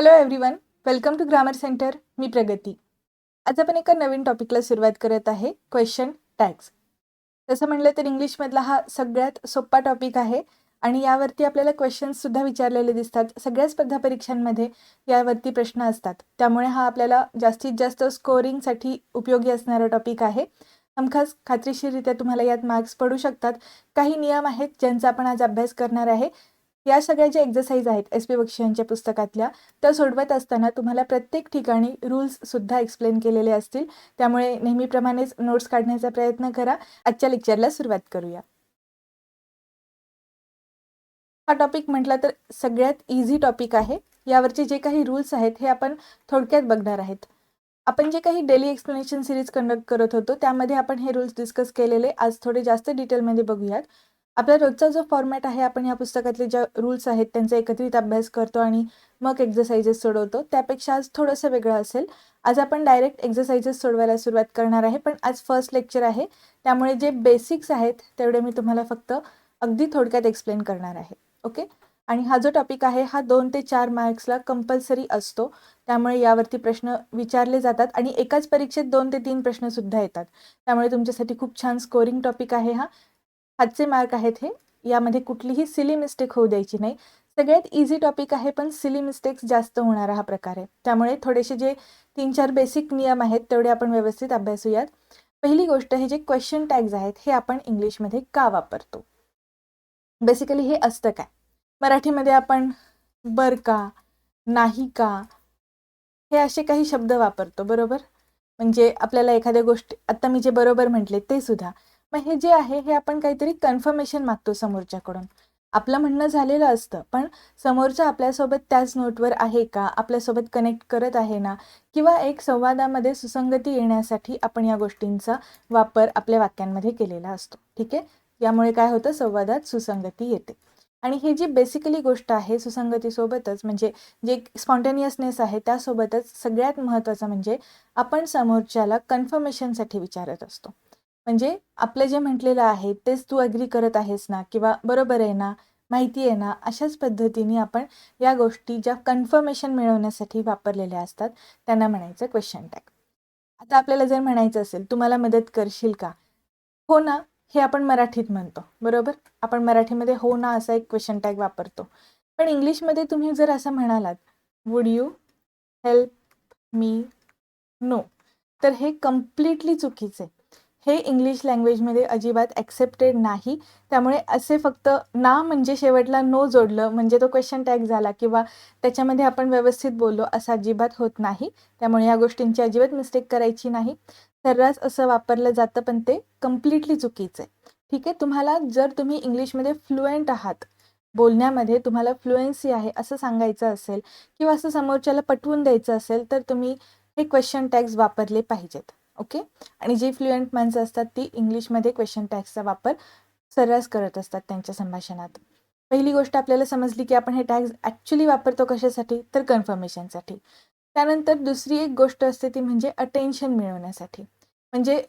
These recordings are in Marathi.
Hello everyone welcome to grammar centre मी प्रगती. आज आपण एका नवीन टॉपिकला सुरुवात करत आहे क्वेश्चन टॅक्स तसं म्हणलं तर इंग्लिशमधला हा सगळ्यात सोपा टॉपिक आहे आणि यावरती आपल्याला क्वेश्चन्ससुद्धा विचारलेले दिसतात. सगळ्या स्पर्धा परीक्षांमध्ये यावरती प्रश्न असतात. त्यामुळे हा आपल्याला जास्तीत जास्त स्कोरिंगसाठी उपयोगी असणारा टॉपिक आहे. हमखास खात्रीशीररित्या तुम्हाला यात मार्क्स पडू शकतात. काही नियम आहेत ज्यांचा आपण आज अभ्यास करणार आहे. या सगळ्या ज्या एक्झरसाईज आहेत एस पी बक्षी यांच्या पुस्तकातल्या त्या सोडवत असताना तुम्हाला प्रत्येक ठिकाणी रूल्ससुद्धा एक्सप्लेन केलेले असतील. त्यामुळे नेहमीप्रमाणेच नोट्स काढण्याचा प्रयत्न करा. आजच्या लेक्चरला सुरुवात करूया. हा टॉपिक म्हटला तर सगळ्यात इझी टॉपिक आहे. यावरचे जे काही रूल्स आहेत हे आपण थोडक्यात बघणार आहेत. आपण जे काही डेली एक्सप्लेनेशन सिरीज कंडक्ट करत होतो त्यामध्ये आपण हे रूल्स डिस्कस केलेले. आज थोडे जास्त डिटेलमध्ये बघूयात. आपला रोजचा जो फॉर्मॅट आहे आपण या पुस्तकातले ज्या रूल्स आहेत त्यांचा एकत्रित अभ्यास करतो आणि मग एक्झरसाइजेस सोडवतो त्यापेक्षा आज थोडंसं वेगळं असेल. आज आपण डायरेक्ट एक्झरसाइजेस सोडवायला सुरुवात करणार आहे पण आज फर्स्ट लेक्चर आहे. त्यामुळे जे बेसिक्स आहेत तेवढे मी तुम्हाला फक्त अगदी थोडक्यात एक्सप्लेन करणार आहे. ओके आणि हा जो टॉपिक आहे हा दोन ते चार मार्क्सला कंपल्सरी असतो. त्यामुळे यावरती प्रश्न विचारले जातात आणि एकाच परीक्षेत दोन ते तीन प्रश्नसुद्धा येतात. त्यामुळे तुमच्यासाठी खूप छान स्कोरिंग टॉपिक आहे हा. हातचे मार्क आहेत हे. यामध्ये कुठलीही सिली मिस्टेक होऊ द्यायची नाही. सगळ्यात इझी टॉपिक आहे पण सिली मिस्टेक्स जास्त होणारा हा प्रकार आहे. त्यामुळे थोडेसे जे तीन चार बेसिक नियम आहेत तेवढे आपण व्यवस्थित अभ्यासूयात. पहिली गोष्ट हे जे क्वेश्चन टॅग्स आहेत हे आपण इंग्लिशमध्ये का वापरतो? बेसिकली हे असतं काय? मराठीमध्ये आपण बर का नाही का हे असे काही शब्द वापरतो बरोबर? म्हणजे आपल्याला एखाद्या गोष्टी आत्ता मी जे बरोबर म्हटले ते सुद्धा. मग हे जे आहे हे आपण काहीतरी कन्फर्मेशन मागतो समोरच्याकडून. आपलं म्हणणं झालेलं असतं पण समोरचं आपल्यासोबत त्याच नोटवर आहे का? आपल्यासोबत कनेक्ट करत आहे ना? किंवा एक संवादामध्ये सुसंगती येण्यासाठी आपण या गोष्टींचा वापर आपल्या वाक्यांमध्ये केलेला असतो. ठीक आहे? यामुळे काय होतं? संवादात सुसंगती येते. आणि ही जी बेसिकली गोष्ट आहे सुसंगतीसोबतच म्हणजे जे स्पॉन्टेनियसनेस आहे त्यासोबतच सगळ्यात महत्त्वाचं म्हणजे आपण समोरच्याला कन्फर्मेशनसाठी विचारत असतो. म्हणजे आपलं जे म्हटलेलं आहे तेच तू अग्री करत आहेस ना? किंवा बरोबर आहे ना? माहिती आहे ना? अशाच पद्धतीने आपण या गोष्टी ज्या कन्फर्मेशन मिळवण्यासाठी वापरलेल्या असतात त्यांना म्हणायचं क्वेश्चन टॅग आता आपल्याला जर म्हणायचं असेल तुम्हाला मदत करशील का? हो ना हे आपण मराठीत म्हणतो बरोबर? आपण मराठीमध्ये हो ना असा एक क्वेश्चन टॅग वापरतो. पण इंग्लिशमध्ये तुम्ही जर असं म्हणालात would you help me no तर हे कम्प्लिटली चुकीचं आहे. हे इंग्लिश लँग्वेजमध्ये अजिबात ॲक्सेप्टेड नाही. त्यामुळे असे फक्त ना म्हणजे शेवटला नो जोडलं म्हणजे तो क्वेश्चन टॅग झाला किंवा त्याच्यामध्ये आपण व्यवस्थित बोललो असं अजिबात होत नाही. त्यामुळे या गोष्टींची अजिबात मिस्टेक करायची नाही. सर्रास असं वापरलं जातं पण ते कम्प्लिटली चुकीचं आहे. ठीक आहे? तुम्हाला जर तुम्ही इंग्लिशमध्ये फ्लुएंट आहात बोलण्यामध्ये तुम्हाला फ्लुएन्सी आहे असं सांगायचं असेल किंवा असं समोरच्याला पटवून द्यायचं असेल तर तुम्ही हे क्वेश्चन टॅग्स वापरले पाहिजेत. ओके? आणि जी फ्लुएंट माणसं असतात ती इंग्लिशमध्ये क्वेश्चन टॅग्सचा वापर सर्रास करत असतात त्यांच्या संभाषणात. पहिली गोष्ट आपल्याला समजली की आपण हे टॅग्स ॲक्च्युली वापरतो कशासाठी? तर कन्फर्मेशनसाठी त्यानंतर दुसरी एक गोष्ट असते ती म्हणजे अटेन्शन मिळवण्यासाठी. म्हणजे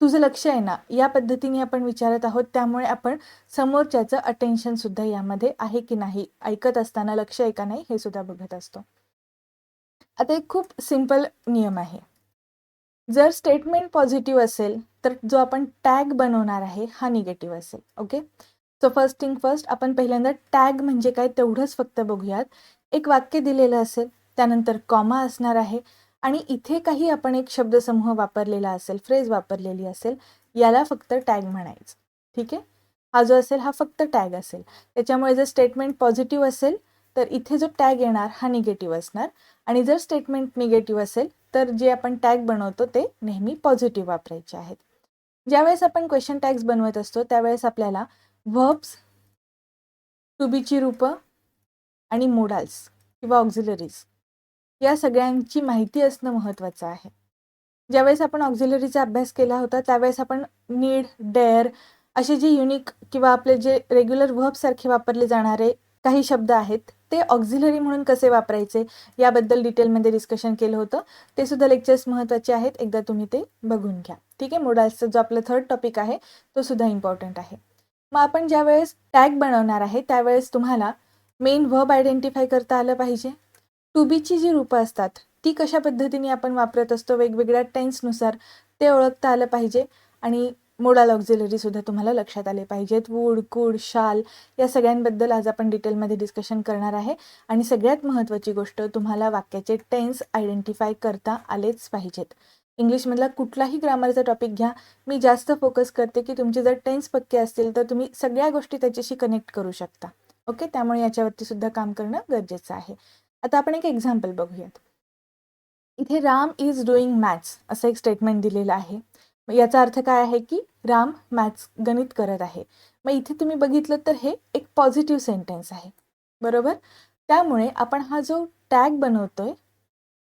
तुझं लक्ष आहे ना या पद्धतीने आपण विचारत आहोत त्यामुळे आपण समोरच्याचं अटेन्शनसुद्धा यामध्ये आहे की नाही ऐकत असताना लक्ष आहे का नाही हे सुद्धा बघत असतो. आता एक खूप सिंपल नियम आहे. जर स्टेटमेंट पॉझिटिव्ह असेल तर जो आपण टॅग बनवणार आहे हा निगेटिव्ह असेल okay so first thing first आपण पहिल्यांदा टॅग म्हणजे काय तेवढंच फक्त बघूयात. एक वाक्य दिलेलं असेल त्यानंतर कॉमा असणार आहे आणि इथे काही आपण एक शब्दसमूह वापरलेला असेल फ्रेज वापरलेली असेल याला फक्त टॅग म्हणायचं ठीक आहे? हा जो असेल हा फक्त टॅग असेल. त्याच्यामुळे जर स्टेटमेंट पॉझिटिव्ह असेल तर इथे जो टॅग येणार हा निगेटिव्ह असणार. आणि जर स्टेटमेंट निगेटिव्ह असेल तर जे आपण टॅग बनवतो ते नेहमी पॉझिटिव्ह वापरायचे आहेत. ज्यावेळेस आपण क्वेश्चन टॅग्स बनवत असतो त्यावेळेस आपल्याला व्हब्स टू बीची रूपं आणि मोडाल्स किंवा ऑक्झिलरीज या सगळ्यांची माहिती असणं महत्त्वाचं आहे. ज्यावेळेस आपण ऑक्झिलरीचा अभ्यास केला होता त्यावेळेस आपण नीड डेअर असे जे युनिक किंवा आपले जे रेग्युलर व्हबसारखे वापरले जाणारे काही शब्द आहेत ते ऑक्झिलरी म्हणून कसे वापरायचे? याबद्दल डिटेलमध्ये डिस्कशन केलं होतं. ते सुद्धा लेक्चर्स महत्त्वाचे आहेत. एकदा तुम्ही ते बघून घ्या. ठीक आहे? मोडाल्सचा जो आपला थर्ड टॉपिक आहे तो सुद्धा इम्पॉर्टंट आहे. मग आपण ज्यावेळेस टॅग बनवणार आहे त्यावेळेस तुम्हाला मेन व्हब आयडेंटिफाय करता आलं पाहिजे. टू बीची जी रूपं असतात ती कशा पद्धतीने आपण वापरत असतो? वेगवेगळ्या टेन्सनुसार ते ओळखता आलं पाहिजे. आणि मोडाल ऑक्झिलरीसुद्धा तुम्हाला लक्षात आले पाहिजेत. वूड कूड शाल या सगळ्यांबद्दल आज आपण डिटेलमध्ये डिस्कशन करणार आहे. आणि सगळ्यात महत्त्वाची गोष्ट तुम्हाला वाक्याचे टेन्स आयडेंटिफाय करता आलेच पाहिजेत. इंग्लिशमधला कुठलाही ग्रामरचा टॉपिक घ्या. मी जास्त फोकस करते की तुमचे जर टेन्स पक्के असतील तर तुम्ही सगळ्या गोष्टी त्याच्याशी कनेक्ट करू शकता. ओके त्यामुळे याच्यावरती सुद्धा काम करणं गरजेचं आहे. आता आपण एक एक्झाम्पल बघूयात. इथे राम इज डुईंग मॅथ्स असं एक स्टेटमेंट दिलेलं आहे. मग याचा अर्थ काय आहे की राम मॅथ्स गणित करत आहे. मग इथे तुम्ही बघितलं तर हे एक पॉझिटिव्ह सेंटेन्स आहे. बरोबर? त्यामुळे आपण हा जो टॅग बनवतोय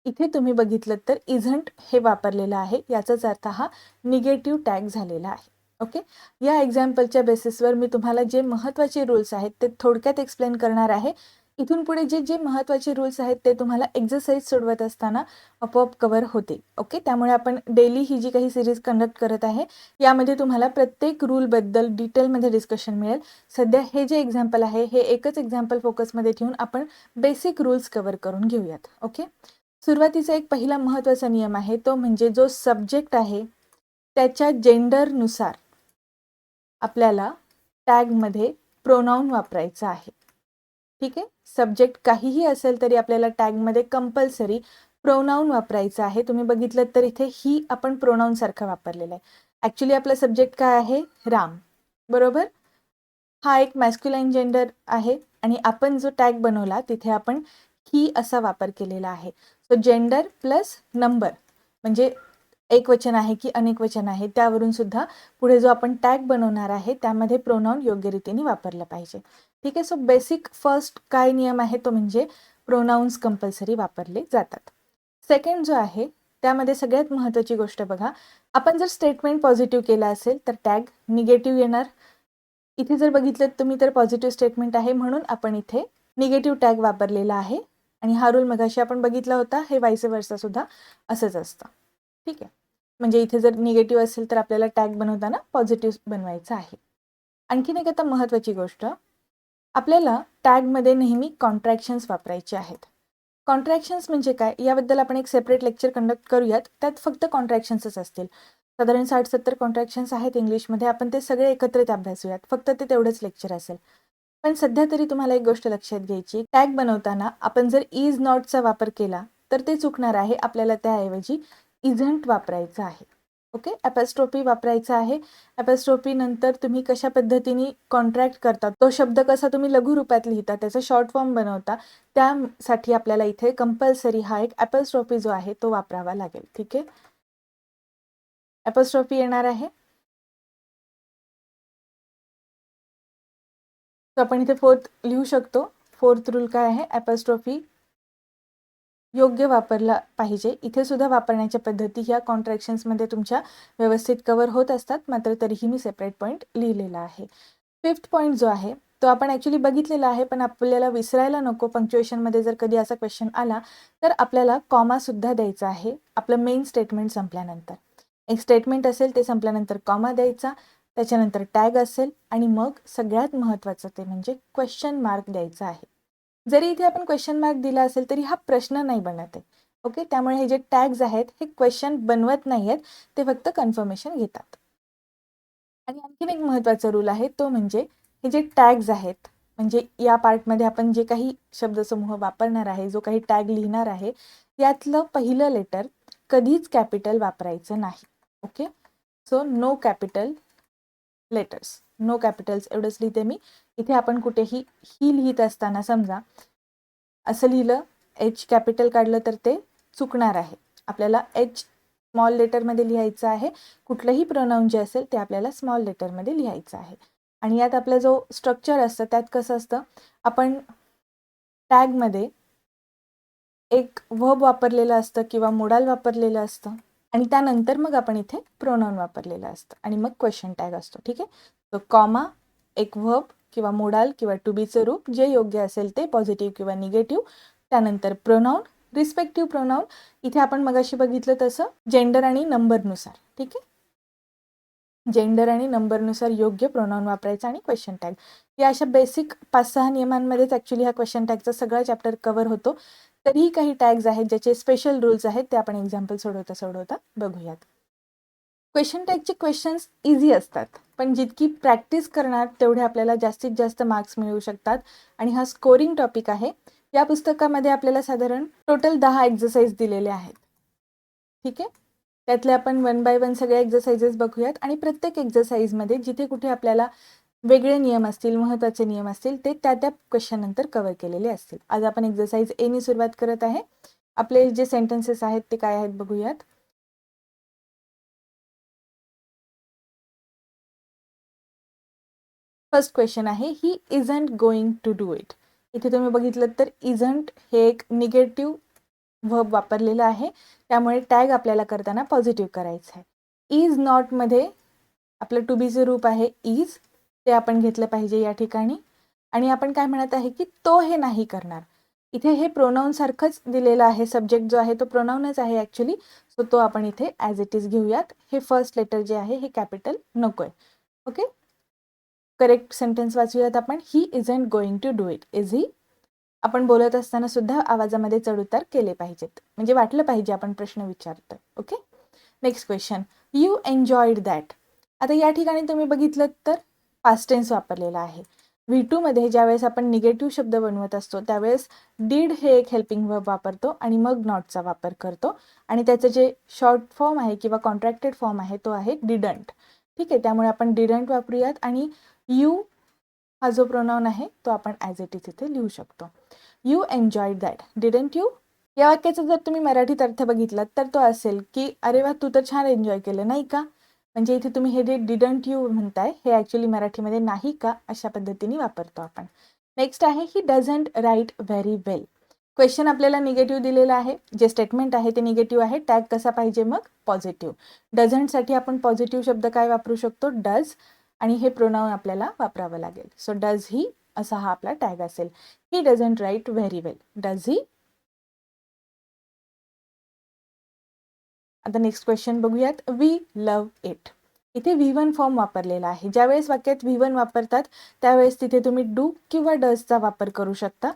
इथे तुम्ही बघितलं तर इझंट हे वापरलेलं आहे. याचाच अर्थ हा निगेटिव्ह टॅग झालेला आहे. ओके या एक्झाम्पलच्या बेसिसवर मी तुम्हाला जे महत्त्वाचे रूल्स आहेत ते थोडक्यात एक्सप्लेन करणार आहे. इथून पुढे जे जे महत्त्वाचे रूल्स आहेत ते तुम्हाला एक्झरसाईज सोडवत असताना आपोआप कवर होते. ओके त्यामुळे आपण डेली ही जी काही सिरीज कंडक्ट करत आहे यामध्ये तुम्हाला प्रत्येक रूलबद्दल डिटेलमध्ये डिस्कशन मिळेल. सध्या हे जे एक्झाम्पल आहे हे एकच एक्झाम्पल फोकसमध्ये ठेवून आपण बेसिक रूल्स कवर करून घेऊयात. ओके सुरुवातीचा एक पहिला महत्त्वाचा नियम आहे तो म्हणजे जो सब्जेक्ट आहे त्याच्या जेंडरनुसार आपल्याला टॅगमध्ये प्रोनाऊन वापरायचा आहे. ठीक आहे? सब्जेक्ट काहीही असेल तरी आपल्याला टॅगमध्ये कंपल्सरी प्रोनाऊन वापरायचं आहे. तुम्ही बघितलं तर इथे ही आपण प्रोनाऊनसारखं वापरलेलं आहे. ॲक्च्युली आपला सब्जेक्ट काय आहे? राम. बरोबर? हा एक मॅस्क्युलाईन जेंडर आहे आणि आपण जो टॅग बनवला तिथे आपण ही असा वापर केलेला आहे. सो जेंडर प्लस नंबर म्हणजे एक वचन आहे की अनेक वचन आहे. त्यावरून सुद्धा पुढे जो आपण टॅग बनवणार आहे त्यामध्ये प्रोनाऊन योग्य रीतीने वापरलं पाहिजे. ठीक आहे? सो बेसिक फर्स्ट काय नियम आहे? तो म्हणजे प्रोनाऊन्स कंपल्सरी वापरले जातात. सेकंड जो आहे त्यामध्ये सगळ्यात महत्त्वाची गोष्ट बघा. आपण जर स्टेटमेंट पॉझिटिव्ह केला असेल तर टॅग निगेटिव्ह येणार. इथे जर बघितलं तुम्ही तर पॉझिटिव्ह स्टेटमेंट आहे म्हणून आपण इथे निगेटिव्ह टॅग वापरलेला आहे. आणि हा रूल मगाशी आपण बघितला होता हे वायसे वर्षा सुद्धा असंच असतं. ठीक आहे? म्हणजे इथे जर निगेटिव्ह असेल तर आपल्याला टॅग बनवताना पॉझिटिव्ह बनवायचं आहे. आणखीन एक आता महत्त्वाची गोष्ट. आपल्याला टॅगमध्ये नेहमी कॉन्ट्रॅक्शन्स वापरायचे आहेत. कॉन्ट्रॅक्शन्स म्हणजे काय? याबद्दल आपण एक सेपरेट लेक्चर कंडक्ट करूयात. त्यात फक्त कॉन्ट्रॅक्शन्सच असतील. साधारण साठ सत्तर कॉन्ट्रॅक्शन्स आहेत इंग्लिशमध्ये. आपण ते सगळे एकत्रित अभ्यासूयात. फक्त ते तेवढंच लेक्चर असेल. पण सध्या तरी तुम्हाला एक गोष्ट लक्षात घ्यायची. टॅग बनवताना आपण जर इज नॉटचा वापर केला तर ते चुकणार आहे. आपल्याला त्याऐवजी इझंट वापरायचं आहे. ओके? ॲपॅस्ट्रोपी वापरायचा आहे. ॲपॅस्ट्रोपी नंतर तुम्ही कशा पद्धतीने कॉन्ट्रॅक्ट करता? तो शब्द कसा तुम्ही लघुरूपात लिहिता? त्याचा शॉर्ट फॉर्म बनवता. त्यासाठी आपल्याला इथे कंपल्सरी हा एक ॲपल्स्ट्रॉपी जो आहे तो वापरावा लागेल. ठीक आहे? ॲपल्स्ट्रॉपी येणार आहे. तर आपण इथे फोर्थ लिहू शकतो. फोर्थ रूल काय आहे? ॲपल्स्ट्रॉफी योग्य वापरला पाहिजे. इथे सुद्धा वापरण्याच्या पद्धती ह्या कॉन्ट्रॅक्शन्समध्ये तुमच्या व्यवस्थित कवर होत असतात मात्र तरीही मी सेपरेट पॉईंट लिहिलेला आहे. फिफ्थ पॉईंट जो आहे तो आपण ॲक्च्युली बघितलेला आहे पण आपल्याला विसरायला नको. पंक्च्युएशनमध्ये जर कधी असा क्वेश्चन आला तर आपल्याला कॉमासुद्धा द्यायचा आहे. आपलं मेन स्टेटमेंट संपल्यानंतर. एक स्टेटमेंट असेल ते संपल्यानंतर कॉमा द्यायचा. त्याच्यानंतर टॅग असेल आणि मग सगळ्यात महत्त्वाचं ते म्हणजे क्वेश्चन मार्क द्यायचा आहे. जरी इथे आपण क्वेश्चन मार्क दिला असेल तरी हा प्रश्न नाही बनत आहे. ओके त्यामुळे हे जे टॅग्स आहेत हे क्वेश्चन बनवत नाही आहेत ते फक्त कन्फर्मेशन घेतात. आणि आणखीन एक महत्त्वाचा रूल आहे तो म्हणजे हे जे टॅग्स आहेत म्हणजे या पार्टमध्ये आपण जे काही शब्दसमूह वापरणार आहे जो काही टॅग लिहिणार आहे यातलं पहिलं लेटर कधीच कॅपिटल वापरायचं नाही. Okay so no capital letters no capitals एवढंच लिहिते मी. इथे आपण कुठेही ही लिहित असताना समजा असं लिहिलं एच कॅपिटल काढलं तर ते चुकणार आहे. आपल्याला एच स्मॉल लेटरमध्ये लिहायचं आहे. कुठलंही प्रोनाऊन जे असेल ते आपल्याला स्मॉल लेटरमध्ये लिहायचं आहे. आणि यात आपला जो स्ट्रक्चर असतं त्यात कसं असतं? आपण टॅगमध्ये एक व्हब वापरलेलं असतं किंवा मोडाल वापरलेलं असतं. आणि त्यानंतर मग आपण इथे प्रोनाऊन वापरलेलं असतं. आणि मग क्वेश्चन टॅग असतो. ठीक आहे? कॉमा एक व्हब किंवा मोडाल किंवा टू बीचं रूप जे योग्य असेल ते पॉझिटिव्ह किंवा निगेटिव्ह त्यानंतर प्रोनाऊन रिस्पेक्टिव्ह प्रोनाऊन इथे आपण मगाशी बघितलं तसं जेंडर आणि नंबरनुसार ठीक आहे? जेंडर आणि नंबरनुसार योग्य प्रोनाऊन वापरायचा आणि क्वेश्चन टॅग या अशा बेसिक पाच सहा नियमांमध्येच ॲक्च्युली हा क्वेश्चन टॅगचा सगळा चॅप्टर कव्हर होतो. तरीही काही टॅग्स आहेत ज्याचे स्पेशल रूल्स आहेत ते आपण एक्झाम्पल सोडवता सोडवता बघूयात. क्वेश्चन टॅगचे क्वेश्चन्स इझी असतात पण जितकी प्रॅक्टिस करणार तेवढे आपल्याला जास्तीत जास्त मार्क्स मिळू शकतात. आणि हा स्कोरिंग टॉपिक आहे या पुस्तकामध्ये आपल्याला साधारण टोटल दहा एक्झरसाइज दिलेले आहेत. ठीक आहे? त्यातले आपण वन बाय वन सगळ्या एक्झरसाइजेस बघूयात आणि प्रत्येक एक्झरसाइजमध्ये जिथे कुठे आपल्याला वेगळे नियम असतील महत्त्वाचे नियम असतील ते त्या त्या क्वेश्चन नंतर कव्हर केलेले असतील. आज आपण एक्झरसाइज एनी सुरुवात करत आहे. आपले जे सेंटेन्सेस आहेत ते काय आहेत बघूयात. फर्स्ट क्वेश्चन आहे he isn't going to do it इथे तुम्ही बघितलं तर इजंट हे एक निगेटिव्ह व्हब वापरलेलं आहे. त्यामुळे टॅग आपल्याला करताना पॉझिटिव्ह करायचं आहे इज नॉटमध्ये आपलं टू बीचं रूप आहे इज ते आपण घेतलं पाहिजे या ठिकाणी. आणि आपण काय म्हणत आहे की तो हे नाही करणार. इथे हे प्रोनाऊन सारखंच दिलेलं आहे. सब्जेक्ट जो आहे तो प्रोनाऊनच आहे ॲक्च्युली सो तो आपण इथे ॲज इट इज घेऊयात. हे फर्स्ट लेटर जे आहे हे कॅपिटल नको आहे ओके करेक्ट सेंटेन्स वाचूयात आपण. He is isn't going to do it is he आपण बोलत असताना सुद्धा आवाजामध्ये चढउतार केले पाहिजेत. म्हणजे वाटलं पाहिजे आपण प्रश्न विचारतोय. Okay next question you enjoyed that आता या ठिकाणी तुम्ही बघितलं तर? पास्ट टेन्स वापरलेला आहे. व्ही टूमध्ये ज्यावेळेस आपण निगेटिव्ह शब्द बनवत असतो त्यावेळेस डीड हे एक हेल्पिंग वर्ब वापरतो आणि मग नॉटचा वापर करतो. आणि त्याचं जे शॉर्ट फॉर्म आहे किंवा कॉन्ट्रॅक्टेड फॉर्म आहे तो आहे डिडंट ठीक आहे त्यामुळे आपण डिडंट वापरूयात आणि यू हा जो प्रोनाऊन आहे तो आपण ॲज इट इज इथे लिहू शकतो. You enjoyed that didn't you या वाक्याचा जर तुम्ही मराठीत अर्थ बघितलात तर तो असेल की अरे वा तू तर छान एन्जॉय केलं नाही का? म्हणजे इथे तुम्ही हे जे डिडंट यू म्हणताय हे ॲक्च्युली मराठीमध्ये नाही का अशा पद्धतीने वापरतो आपण. नेक्स्ट आहे he doesn't write very well question आपल्याला निगेटिव्ह दिलेलं आहे. जे स्टेटमेंट आहे ते निगेटिव्ह आहे. टॅग कसा पाहिजे मग? पॉझिटिव्ह डझंटसाठी आपण पॉझिटिव्ह शब्द काय वापरू शकतो? डज आणि हे प्रोनाऊन आपल्याला वापरावं लागेल. सो डज ही असा हा आपला टॅग असेल. He doesn't write very well does he आता नेक्स्ट क्वेश्चन बघूयात. वी लव इट इथे व्ही वन फॉर्म वापरलेला आहे. ज्यावेळेस वाक्यात व्ही वन वापरतात त्यावेळेस तिथे तुम्ही डू किंवा डजचा वापर करू शकता.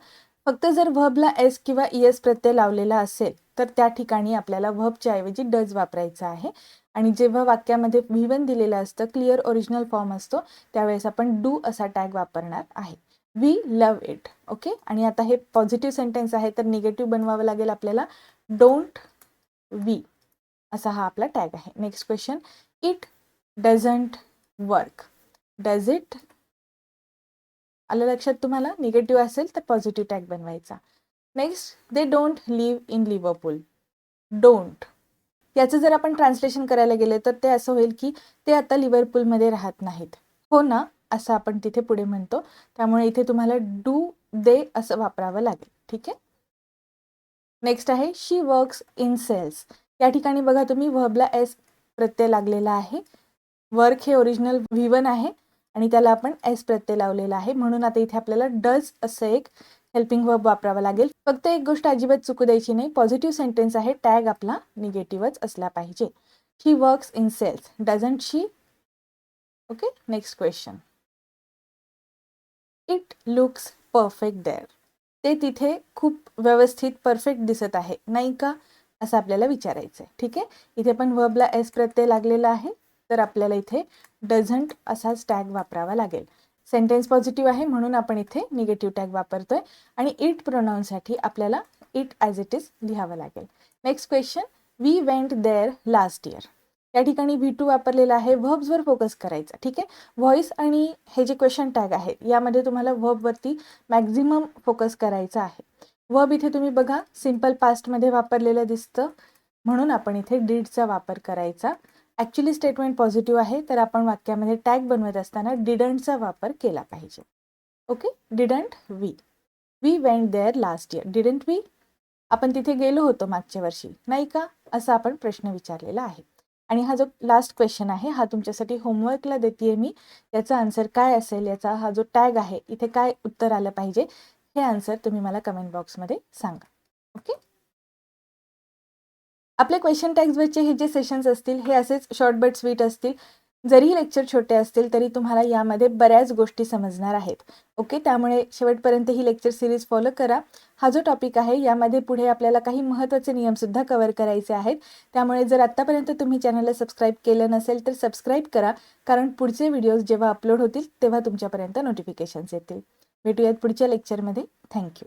फक्त जर व्हबला एस किंवा ई एस प्रत्यय लावलेला असेल तर त्या ठिकाणी आपल्याला व्हबच्या ऐवजी डज वापरायचा आहे. आणि जेव्हा वाक्यामध्ये व्ही वन दिलेलं असतं क्लिअर ओरिजिनल फॉर्म असतो त्यावेळेस आपण डू असा टॅग वापरणार आहे. वी लव इट ओके आणि आता हे पॉझिटिव्ह सेंटेन्स आहे तर निगेटिव्ह बनवावं लागेल आपल्याला. डोंट वी असा हा आपला टॅग आहे. Next question it doesn't work does it आलं लक्षात तुम्हाला? निगेटिव्ह असेल तर पॉझिटिव्ह टॅग बनवायचा. Next they don't live in Liverpool don't याचं जर आपण ट्रान्सलेशन करायला गेले तर ते असं होईल की ते आता लिव्हरपूलमध्ये राहत नाहीत. हो ना? असं आपण तिथे पुढे म्हणतो. त्यामुळे इथे तुम्हाला डू दे असं वापरावं लागेल. ठीक आहे? नेक्स्ट आहे शी वर्क्स इन सेल्स या ठिकाणी बघा तुम्ही व्हबला एस प्रत्यय लागलेला आहे. वर्क हे ओरिजिनल व्ही वन आहे आणि त्याला आपण एस प्रत्यय लावलेला आहे. म्हणून आता इथे आपल्याला डज असं एक हेल्पिंग वर्ब वापरावा लागेल. फक्त एक गोष्ट अजिबात चुकू द्यायची नाही. पॉझिटिव्ह सेंटेन्स आहे. टॅग आपला निगेटिव्हच असला पाहिजे. She works in sales doesn't she okay next question it looks perfect there ते तिथे खूप व्यवस्थित परफेक्ट दिसत आहे. नाही का? असं आपल्याला विचारायचं आहे ठीक आहे? इथे पण वर्बला एस प्रत्यय लागलेला आहे. तर आपल्याला इथे डझंट असाच टॅग वापरावा लागेल. सेंटेन्स पॉझिटिव्ह आहे म्हणून आपण इथे निगेटिव्ह टॅग वापरतोय. आणि इट प्रोनाऊनसाठी आपल्याला इट ॲज इट इज लिहावं लागेल. Next question we went there last year या ठिकाणी व्ही टू वापरलेला आहे. व्हर्ब्सवर फोकस करायचा. ठीक आहे? व्हॉइस आणि हे जे क्वेश्चन टॅग आहे यामध्ये तुम्हाला वर्बवरती मॅक्झिमम फोकस करायचा आहे. वब इथे तुम्ही बघा सिंपल पास्टमध्ये वापरलेलं दिसतं. म्हणून आपण इथे डीडचा वापर करायचा. ॲक्च्युली स्टेटमेंट पॉझिटिव्ह आहे तर आपण वाक्यामध्ये टॅग बनवत असताना डिडंटचा वापर केला पाहिजे. Okay didn't we we went there last year didn't we आपण तिथे गेलो होतो मागच्या वर्षी. नाही का? असा आपण प्रश्न विचारलेला आहे. आणि हा जो लास्ट क्वेश्चन आहे हा तुमच्यासाठी होमवर्कला देते मी. याचा आन्सर काय असेल? याचा हा जो टॅग आहे इथे काय उत्तर आलं पाहिजे? हे आन्सर तुम्ही मला कमेंट बॉक्समध्ये सांगा. ओके आपले क्वेश्चन टॅक्सवरचे हे जे सेशन्स असतील हे असेच शॉर्ट बट स्वीट असतील. जरी लेक्चर छोटे असतील तरी तुम्हाला यामध्ये बऱ्याच गोष्टी समजणार आहेत. ओके त्यामुळे शेवटपर्यंत ही लेक्चर सिरीज फॉलो करा. हा जो टॉपिक आहे यामध्ये पुढे आपल्याला काही महत्त्वाचे नियमसुद्धा कव्हर करायचे आहेत. त्यामुळे जर आत्तापर्यंत तुम्ही चॅनलला सबस्क्राईब केलं नसेल तर सबस्क्राईब करा. कारण पुढचे व्हिडिओज जेव्हा अपलोड होतील तेव्हा तुमच्यापर्यंत नोटिफिकेशन्स येतील. भेटूयात पुढच्या लेक्चरमध्ये थँक्यू